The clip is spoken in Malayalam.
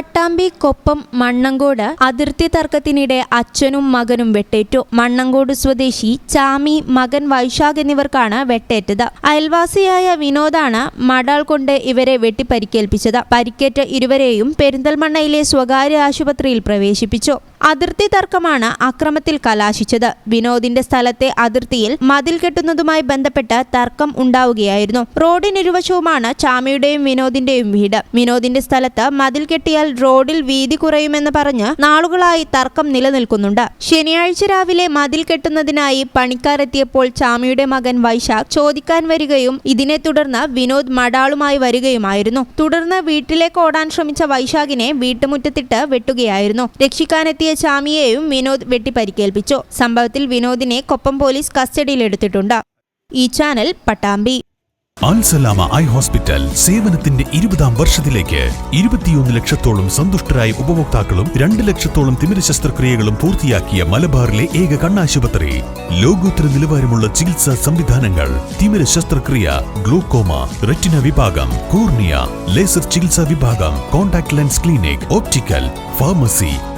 പട്ടാമ്പി കൊപ്പം മണ്ണങ്കോട് അതിർത്തി തർക്കത്തിനിടെ അച്ഛനും മകനും വെട്ടേറ്റു. മണ്ണങ്കോട് സ്വദേശി ചാമി മകൻ വൈശാഖ് എന്നിവർക്കാണ് വെട്ടേറ്റത്. അയൽവാസിയായ വിനോദാണ് മടാൾ കൊണ്ട് ഇവരെ വെട്ടിപ്പരിക്കേൽപ്പിച്ചത്. പരിക്കേറ്റ ഇരുവരെയും പെരിന്തൽമണ്ണയിലെ സ്വകാര്യ ആശുപത്രിയിൽ പ്രവേശിപ്പിച്ചു. അതിർത്തി തർക്കമാണ് അക്രമത്തിൽ കലാശിച്ചത്. വിനോദിന്റെ സ്ഥലത്തെ അതിർത്തിയിൽ മതിൽ കെട്ടുന്നതുമായി ബന്ധപ്പെട്ട് തർക്കം ഉണ്ടാവുകയായിരുന്നു. റോഡിനിരുവശവുമാണ് ചാമിയുടെയും വിനോദിന്റെയും വീട്. വിനോദിന്റെ സ്ഥലത്ത് മതിൽ കെട്ടിയാൽ റോഡിൽ വീതി കുറയുമെന്ന് പറഞ്ഞ് നാളുകളായി തർക്കം നിലനിൽക്കുന്നുണ്ട്. ശനിയാഴ്ച രാവിലെ മതിൽ കെട്ടുന്നതിനായി പണിക്കാരെത്തിയപ്പോൾ ചാമിയുടെ മകൻ വൈശാഖ് ചോദിക്കാൻ വരികയും ഇതിനെ തുടർന്ന് വിനോദ് മടാളുമായി വരികയുമായിരുന്നു. തുടർന്ന് വീട്ടിലേക്ക് ഓടാൻ ശ്രമിച്ച വൈശാഖിനെ വീട്ടുമുറ്റത്തിട്ട് വെട്ടുകയായിരുന്നു. രക്ഷിക്കാനെത്തിയ ചാമിയെയും വിനോദ് വെട്ടിപ്പരിക്കേൽപ്പിച്ചു. സംഭവത്തിൽ വിനോദിനെ കൊപ്പം പോലീസ് കസ്റ്റഡിയിലെടുത്തിട്ടുണ്ട്. ഈ channel Pattambi. Alsalama eye hospital സേവനത്തിന്റെ ഇരുപതാം വർഷത്തിലേക്ക് ഇരുപത്തിയൊന്ന് ലക്ഷത്തോളം സന്തുഷ്ടരായ ഉപഭോക്താക്കളും രണ്ട് ലക്ഷത്തോളം തിമിര ശസ്ത്രക്രിയകളും പൂർത്തിയാക്കിയ മലബാറിലെ ഏക കണ്ണാശുപത്രി. ലോകോത്തര നിലവാരമുള്ള ചികിത്സാ സംവിധാനങ്ങൾ തിമിര ശസ്ത്രക്രിയ ഗ്ലൂക്കോമ റെറ്റിന വിഭാഗം കോർണിയ ലേസർ ചികിത്സാ വിഭാഗം contact lens clinic optical pharmacy